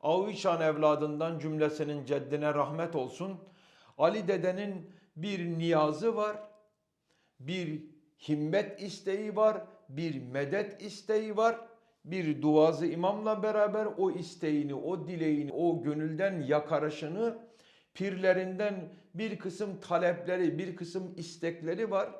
Avişan evladından cümlesinin ceddine rahmet olsun. Ali dedenin bir niyazı var, bir himmet isteği var, bir medet isteği var. Bir duazı imamla beraber o isteğini, o dileğini, o gönülden yakarışını pirlerinden bir kısım talepleri, bir kısım istekleri var.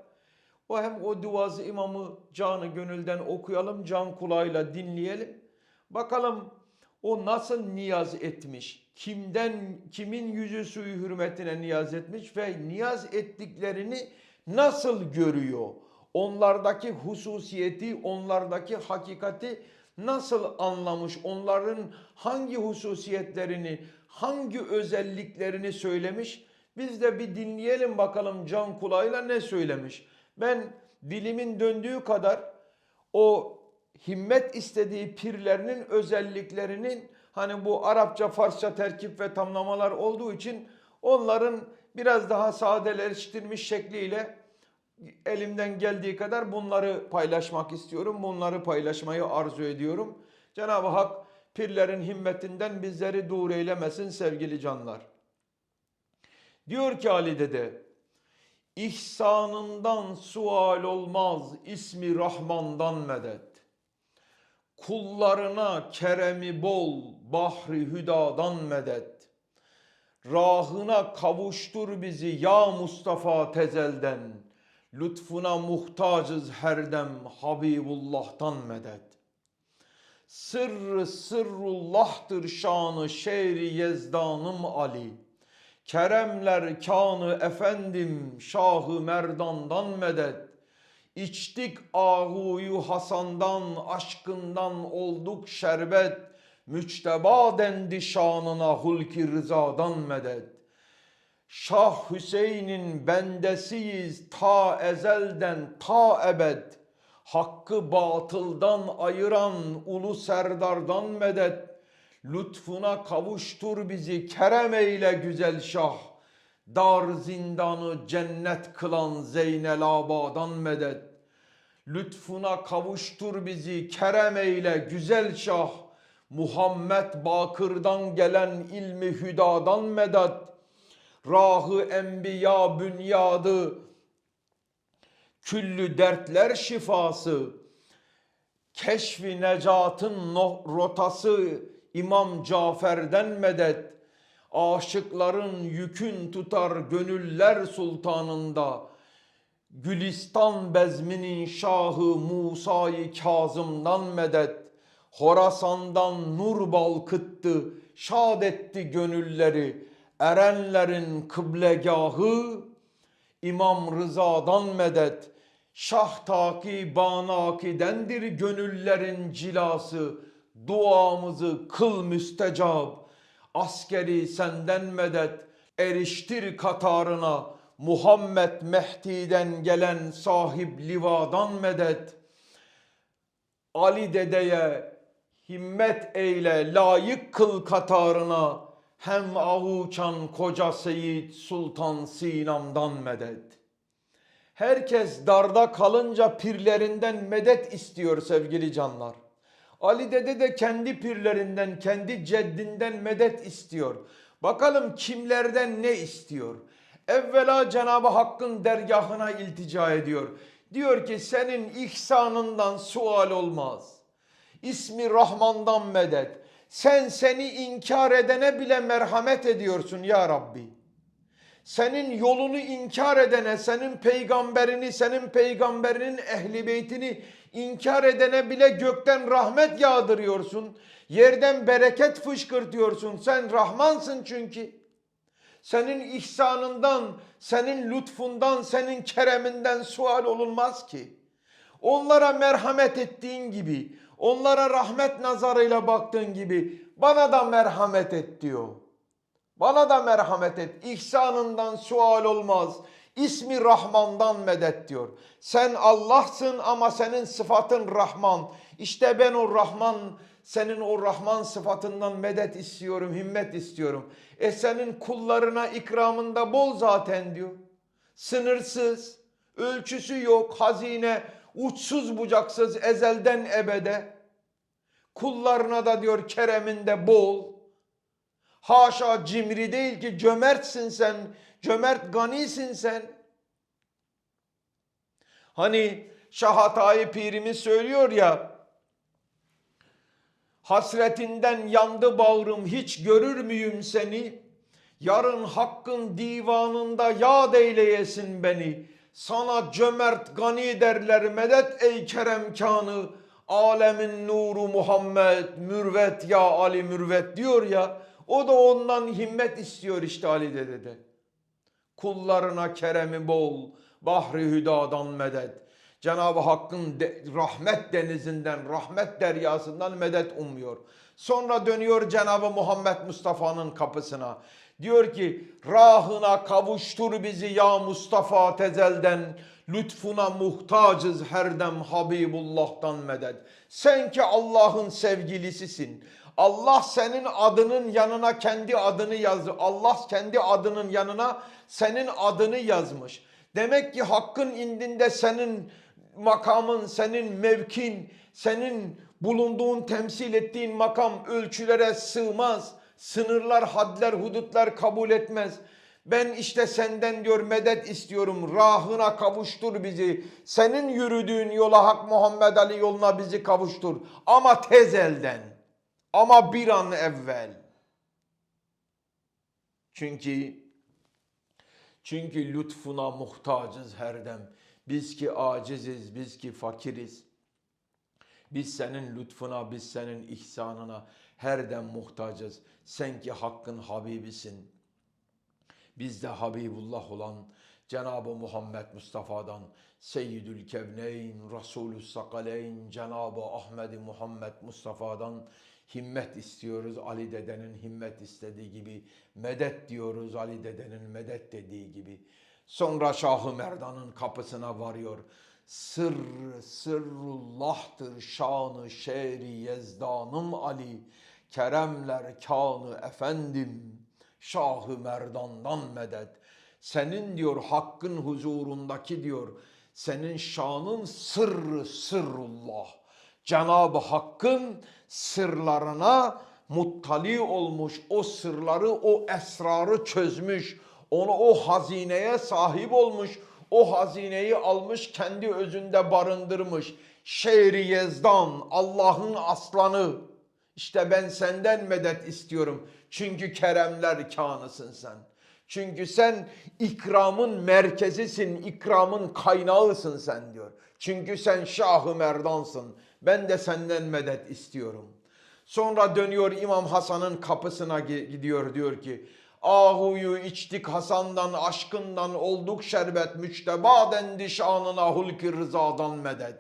O hem o duazı imamı canı gönülden okuyalım, can kulağıyla dinleyelim. Bakalım o nasıl niyaz etmiş, kimden, kimin yüzü suyu hürmetine niyaz etmiş ve niyaz ettiklerini nasıl görüyor? Onlardaki hususiyeti, onlardaki hakikati nasıl anlamış? Onların hangi hususiyetlerini, hangi özelliklerini söylemiş? Biz de bir dinleyelim bakalım can kulağıyla ne söylemiş. Ben dilimin döndüğü kadar o himmet istediği pirlerinin özelliklerinin hani bu Arapça, Farsça terkip ve tamlamalar olduğu için onların biraz daha sadeleştirilmiş şekliyle elimden geldiği kadar bunları paylaşmak istiyorum. Bunları paylaşmayı arzu ediyorum. Cenab-ı Hak pirlerin himmetinden bizleri dur eylemesin sevgili canlar. Diyor ki Ali Dede, İhsanından sual olmaz ismi Rahman'dan medet. Kullarına keremi bol bahri hüdadan medet. Rahına kavuştur bizi ya Mustafa tezelden. Lütfuna muhtacız her dem Habibullah'tan medet. Sırrı sırrullah'tır şanı şehri yezdanım Ali. Keremler kanı efendim Şahı Merdan'dan medet. İçtik ahuyu Hasan'dan aşkından olduk şerbet. Müçteba dendi şanına hulki rızadan medet. Şah Hüseyin'in bendesiyiz ta ezelden ta ebed. Hakkı batıldan ayıran ulu serdardan medet. Lütfuna kavuştur bizi kerem eyle güzel şah. Dar zindanı cennet kılan Zeynel Aba'dan medet. Lütfuna kavuştur bizi kerem eyle güzel şah. Muhammed Bakır'dan gelen ilmi hüdadan medet. Rahı enbiya bünyadı küllü dertler şifası. Keşfi necatın rotası İmam Cafer'den medet. Aşıkların yükün tutar gönüller sultanında. Gülistan bezminin şahı Musa'yı Kazım'dan medet. Horasan'dan nur balkıttı, şad etti gönülleri. Erenlerin kıblegahı İmam Rıza'dan medet. Şah taki banakidendir gönüllerin cilası. Duamızı kıl müstecab. Askeri senden medet. Eriştir katarına. Muhammed Mehdi'den gelen sahip livadan medet. Ali dedeye himmet eyle layık kıl katarına hem avuçan koca Seyit Sultan Sinan'dan medet. Herkes darda kalınca pirlerinden medet istiyor sevgili canlar. Ali Dede de kendi pirlerinden, kendi ceddinden medet istiyor. Bakalım kimlerden ne istiyor? Evvela Cenab-ı Hakk'ın dergahına iltica ediyor. Diyor ki senin ihsanından sual olmaz. İsmi Rahman'dan medet. Sen seni inkar edene bile merhamet ediyorsun ya Rabbi. Senin yolunu inkar edene, senin peygamberini, senin peygamberinin ehli beytini inkar edene bile gökten rahmet yağdırıyorsun. Yerden bereket fışkırtıyorsun. Sen Rahmansın çünkü. Senin ihsanından, senin lütfundan, senin kereminden sual olunmaz ki. Onlara merhamet ettiğin gibi, onlara rahmet nazarıyla baktığın gibi bana da merhamet et diyor. Bana da merhamet et. İhsanından sual olmaz. İsmi Rahman'dan medet diyor. Sen Allah'sın ama senin sıfatın Rahman. İşte ben o Rahman, senin o Rahman sıfatından medet istiyorum, himmet istiyorum. E senin kullarına ikramında bol zaten diyor. Sınırsız, ölçüsü yok, hazine, uçsuz bucaksız ezelden ebede. Kullarına da diyor kereminde bol. Haşa cimri değil ki cömertsin sen. Cömert ganisin sen. Hani Şahatay Pirimiz söylüyor ya. Hasretinden yandı bağrım hiç görür müyüm seni? Yarın hakkın divanında yad eyleyesin beni. Sana cömert gani derler medet ey keremkanı. Alemin nuru Muhammed mürvet ya Ali mürvet diyor ya. O da ondan himmet istiyor işte Ali dedede. Kullarına keremi bol, bahri hüdadan medet. Cenab-ı Hakk'ın de- rahmet denizinden, rahmet deryasından medet umuyor. Sonra dönüyor Cenab-ı Muhammed Mustafa'nın kapısına. Diyor ki rahına kavuştur bizi ya Mustafa tezelden. Lütfuna muhtacız her dem Habibullah'tan medet. Sen ki Allah'ın sevgilisisin. Allah senin adının yanına kendi adını yazdı. Allah kendi adının yanına senin adını yazmış. Demek ki hakkın indinde senin makamın, senin mevkin, senin bulunduğun, temsil ettiğin makam ölçülere sığmaz. Sınırlar, hadler, hudutlar kabul etmez. Ben işte senden diyor medet istiyorum. Rahına kavuştur bizi. Senin yürüdüğün yola Hak Muhammed Ali yoluna bizi kavuştur. Ama tez elden. Ama bir an evvel. Çünkü çünkü lütfuna muhtacız her dem. Biz ki aciziz, biz ki fakiriz. Biz senin lütfuna, biz senin ihsanına her dem muhtacız. Sen ki hakkın Habibisin. Biz de Habibullah olan Cenab-ı Muhammed Mustafa'dan Seyyidül Kevneyn, Resulü Sakaleyn, Cenab-ı Ahmed Muhammed Mustafa'dan himmet istiyoruz. Ali dedenin himmet istediği gibi medet diyoruz Ali dedenin medet dediği gibi. Sonra Şah-ı Merdan'ın kapısına varıyor. Sır sırrullah'tır şanı şehri yezdanım Ali. Keremler kanı efendim. Şahı Merdan'dan medet. Senin diyor hakkın huzurundaki diyor. Senin şanın sırrı sırrullah. Cenab-ı Hakk'ın sırlarına muttali olmuş, o sırları, o esrarı çözmüş, onu o hazineye sahip olmuş, o hazineyi almış, kendi özünde barındırmış. Şehri Yezdan, Allah'ın aslanı. İşte ben senden medet istiyorum. Çünkü keremler kanısın sen. Çünkü sen ikramın merkezisin, ikramın kaynağısın sen diyor. Çünkü sen Şah-ı Merdansın. Ben de senden medet istiyorum. Sonra dönüyor İmam Hasan'ın kapısına gi- gidiyor diyor ki Ahuyu içtik Hasan'dan aşkından olduk şerbet müçtebadendi şanına hulki rızadan medet.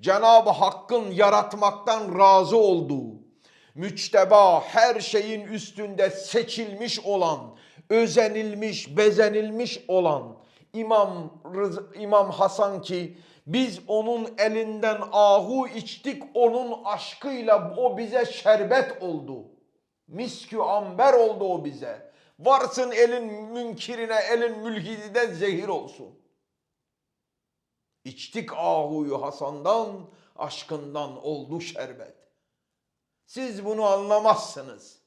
Cenab-ı Hakk'ın yaratmaktan razı olduğu müçteba her şeyin üstünde seçilmiş olan, özenilmiş, bezenilmiş olan İmam Rız- İmam Hasan ki biz onun elinden ahu içtik, onun aşkıyla o bize şerbet oldu. Miskü amber oldu o bize. Varsın elin münkirine, elin mülhidine zehir olsun. İçtik ahuyu Hasan'dan, aşkından oldu şerbet. Siz bunu anlamazsınız.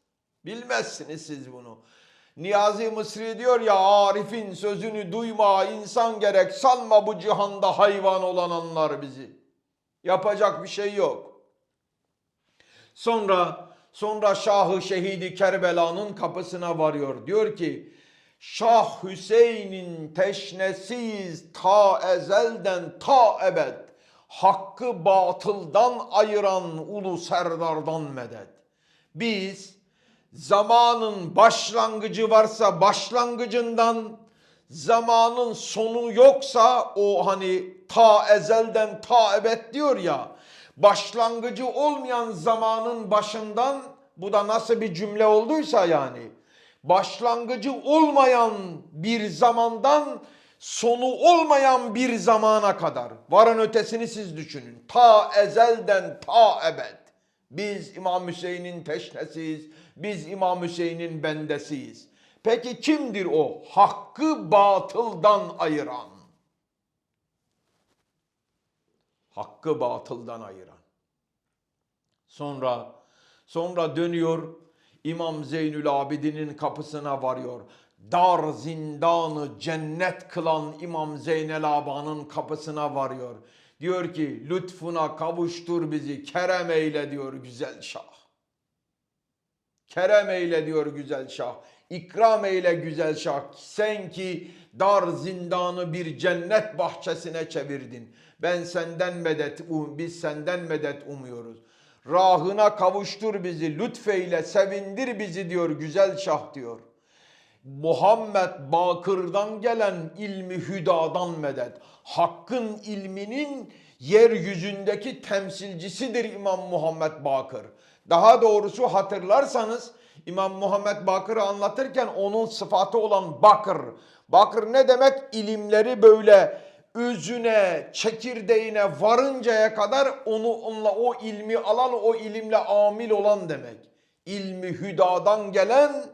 Bilmezsiniz siz bunu. Niyazi Mısri diyor ya Arif'in sözünü duyma insan gerek sanma bu cihanda hayvan olan anlar bizi. Yapacak bir şey yok. Sonra sonra Şahı Şehidi Kerbela'nın kapısına varıyor. Diyor ki Şah Hüseyin'in teşnesiyiz ta ezelden ta ebed. Hakkı batıldan ayıran ulu serdardan medet. Biz zamanın başlangıcı varsa başlangıcından, zamanın sonu yoksa o hani ta ezelden ta ebed diyor ya, başlangıcı olmayan zamanın başından bu da nasıl bir cümle olduysa yani başlangıcı olmayan bir zamandan sonu olmayan bir zamana kadar varın ötesini siz düşünün. Ta ezelden ta ebed. Biz İmam Hüseyin'in teşnesiyiz. Biz İmam Hüseyin'in bendesiyiz. Peki kimdir o? Hakkı batıldan ayıran. Hakkı batıldan ayıran. Sonra sonra dönüyor İmam Zeynül Abidin'in kapısına varıyor. Dar zindanı cennet kılan İmam Zeynel Aba'nın kapısına varıyor. Diyor ki lütfuna kavuştur bizi kerem eyle diyor güzel şah. Kerem eyle diyor güzel şah. İkram eyle güzel şah. Sen ki dar zindanı bir cennet bahçesine çevirdin. Ben senden medet, biz senden medet umuyoruz. Rahına kavuştur bizi, lütfeyle sevindir bizi diyor güzel şah diyor. Muhammed Bakır'dan gelen ilmi hüdadan medet. Hakkın ilminin yeryüzündeki temsilcisidir İmam Muhammed Bakır. Daha doğrusu hatırlarsanız İmam Muhammed Bakır'ı anlatırken onun sıfatı olan Bakır. Bakır ne demek? İlimleri böyle özüne, çekirdeğine varıncaya kadar onu onunla o ilmi alan, o ilimle amil olan demek. İlmi hüdadan gelen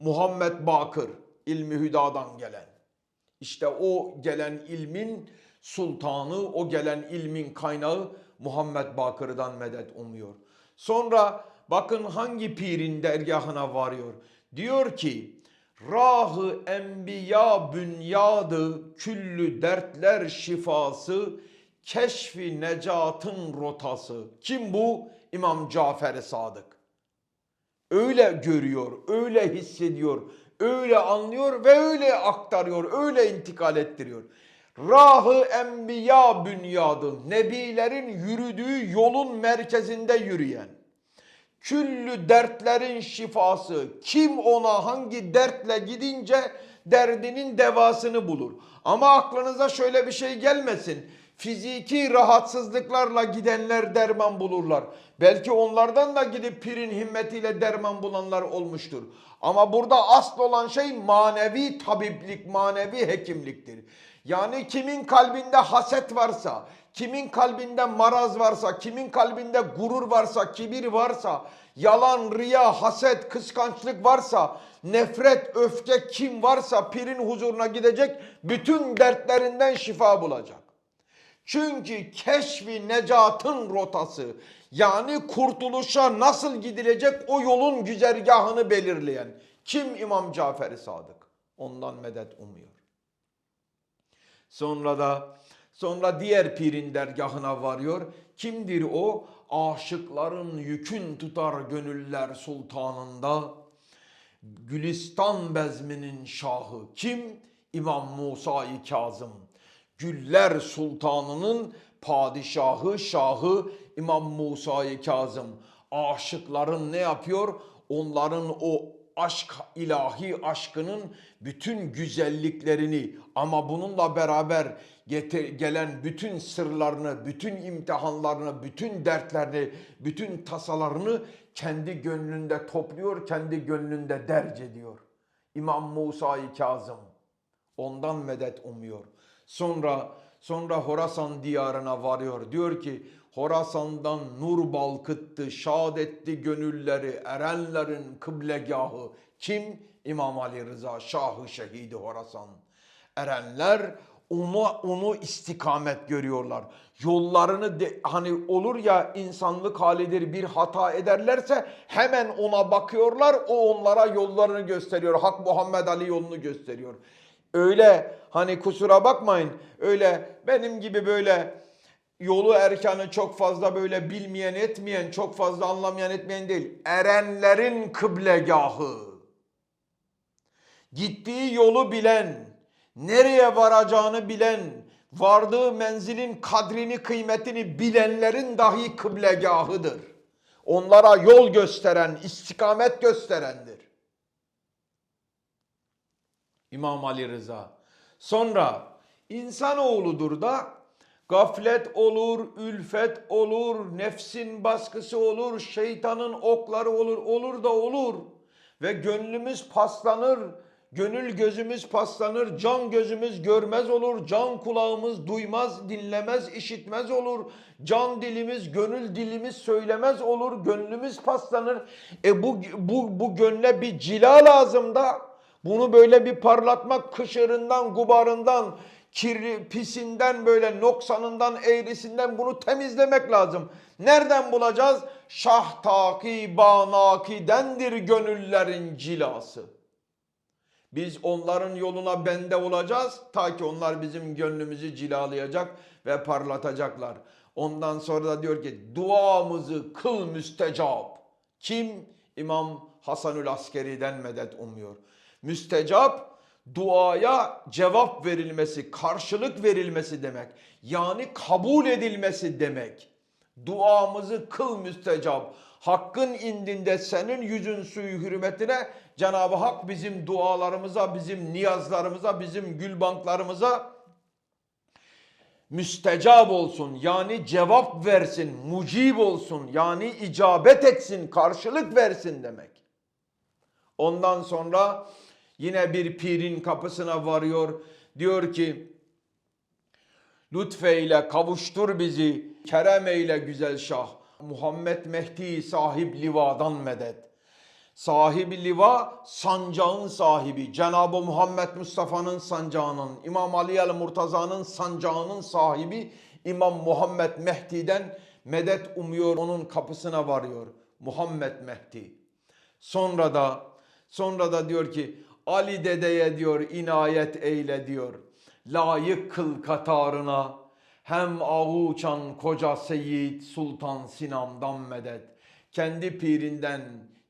Muhammed Bakır, ilmi hüdadan gelen. İşte o gelen ilmin sultanı, o gelen ilmin kaynağı Muhammed Bakır'dan medet umuyor. Sonra bakın hangi pirin dergahına varıyor. Diyor ki, Rahı enbiya bünyadı, küllü dertler şifası, keşfi necatın rotası. Kim bu? İmam Cafer-i Sadık öyle görüyor, öyle hissediyor, öyle anlıyor ve öyle aktarıyor, öyle intikal ettiriyor. Rahı enbiya bünyadı, nebilerin yürüdüğü yolun merkezinde yürüyen. Küllü dertlerin şifası, kim ona hangi dertle gidince derdinin devasını bulur. Ama aklınıza şöyle bir şey gelmesin fiziki rahatsızlıklarla gidenler derman bulurlar. Belki onlardan da gidip pirin himmetiyle derman bulanlar olmuştur. Ama burada asıl olan şey manevi tabiplik, manevi hekimliktir. Yani kimin kalbinde haset varsa, kimin kalbinde maraz varsa, kimin kalbinde gurur varsa, kibir varsa, yalan, riya, haset, kıskançlık varsa, nefret, öfke kim varsa pirin huzuruna gidecek, bütün dertlerinden şifa bulacak. Çünkü keşfi necatın rotası yani kurtuluşa nasıl gidilecek o yolun güzergahını belirleyen kim İmam Cafer-i Sadık? Ondan medet umuyor. Sonra da sonra diğer pirin dergahına varıyor. Kimdir o? Aşıkların yükün tutar gönüller sultanında. Gülistan bezminin şahı kim? İmam Musa-i Kazım. Güller Sultanı'nın padişahı, şahı İmam Musa-i Kazım. Aşıkların ne yapıyor? Onların o aşk ilahi aşkının bütün güzelliklerini ama bununla beraber gelen bütün sırlarını, bütün imtihanlarını, bütün dertlerini, bütün tasalarını kendi gönlünde topluyor, kendi gönlünde derc ediyor. İmam Musa-i Kazım ondan medet umuyor. Sonra sonra Horasan diyarına varıyor. Diyor ki Horasan'dan nur balkıttı, şad etti gönülleri, erenlerin kıblegahı. Kim? İmam Ali Rıza, Şahı Şehidi Horasan. Erenler onu onu istikamet görüyorlar. Yollarını de, hani olur ya insanlık halidir bir hata ederlerse hemen ona bakıyorlar. O onlara yollarını gösteriyor. Hak Muhammed Ali yolunu gösteriyor. Öyle hani kusura bakmayın öyle benim gibi böyle yolu erkanı çok fazla böyle bilmeyen etmeyen çok fazla anlamayan etmeyen değil. Erenlerin kıblegahı. Gittiği yolu bilen, nereye varacağını bilen, vardığı menzilin kadrini kıymetini bilenlerin dahi kıblegahıdır. Onlara yol gösteren, istikamet gösterendir. İmam Ali Rıza. Sonra insanoğludur da gaflet olur, ülfet olur, nefsin baskısı olur, şeytanın okları olur, olur da olur. Ve gönlümüz paslanır, gönül gözümüz paslanır, can gözümüz görmez olur, can kulağımız duymaz, dinlemez, işitmez olur. Can dilimiz, gönül dilimiz söylemez olur, gönlümüz paslanır. E bu, bu, bu gönle bir cila lazım da. Bunu böyle bir parlatmak kışırından, gubarından, kirli, pisinden böyle noksanından, eğrisinden bunu temizlemek lazım. Nereden bulacağız? Şah taki banakidendir gönüllerin cilası. Biz onların yoluna bende olacağız ta ki onlar bizim gönlümüzü cilalayacak ve parlatacaklar. Ondan sonra da diyor ki duamızı kıl müstecap. Kim? İmam Hasanül Askeri'den medet umuyor. Müstecap duaya cevap verilmesi, karşılık verilmesi demek. Yani kabul edilmesi demek. Duamızı kıl müstecap. Hakkın indinde senin yüzün suyu hürmetine Cenab-ı Hak bizim dualarımıza, bizim niyazlarımıza, bizim gülbanklarımıza müstecab olsun. Yani cevap versin, mucib olsun. Yani icabet etsin, karşılık versin demek. Ondan sonra yine bir pirin kapısına varıyor. Diyor ki Lütfeyle kavuştur bizi, kerem eyle güzel şah. Muhammed Mehdi sahip livadan medet. Sahibi liva sancağın sahibi. Cenab-ı Muhammed Mustafa'nın sancağının, İmam Ali el Murtaza'nın sancağının sahibi İmam Muhammed Mehdi'den medet umuyor, onun kapısına varıyor. Muhammed Mehdi. Sonra da sonra da diyor ki Ali dedeye diyor inayet eyle diyor. Layık kıl katarına hem avu uçan koca Seyyid Sultan Sinan'dan medet. Kendi pirinden,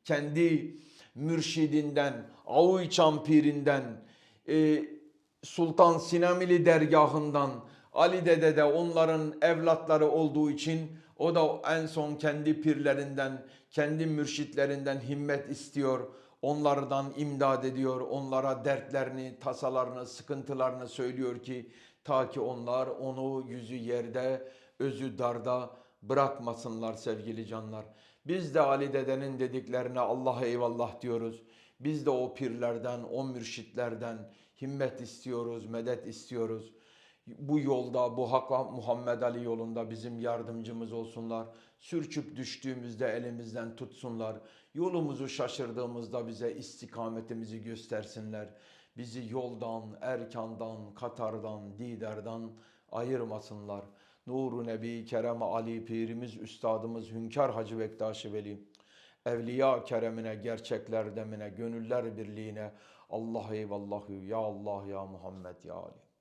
kendi mürşidinden, avu uçan pirinden, e, Sultan Sinamili dergahından Ali Dede de onların evlatları olduğu için o da en son kendi pirlerinden, kendi mürşitlerinden himmet istiyor. Onlardan imdad ediyor. Onlara dertlerini, tasalarını, sıkıntılarını söylüyor ki ta ki onlar onu yüzü yerde, özü darda bırakmasınlar sevgili canlar. Biz de Ali Dede'nin dediklerine Allah'a eyvallah diyoruz. Biz de o pirlerden, o mürşitlerden himmet istiyoruz, medet istiyoruz. Bu yolda, bu Hakka Muhammed Ali yolunda bizim yardımcımız olsunlar. Sürçüp düştüğümüzde elimizden tutsunlar. Yolumuzu şaşırdığımızda bize istikametimizi göstersinler. Bizi yoldan, erkandan, katardan, diderden ayırmasınlar. Nuru Nebi Kerem Ali Pirimiz Üstadımız Hünkar Hacı Bektaşi Veli Evliya keremine, gerçekler demine, gönüller birliğine Allah eyvallahu ya Allah ya Muhammed ya Ali.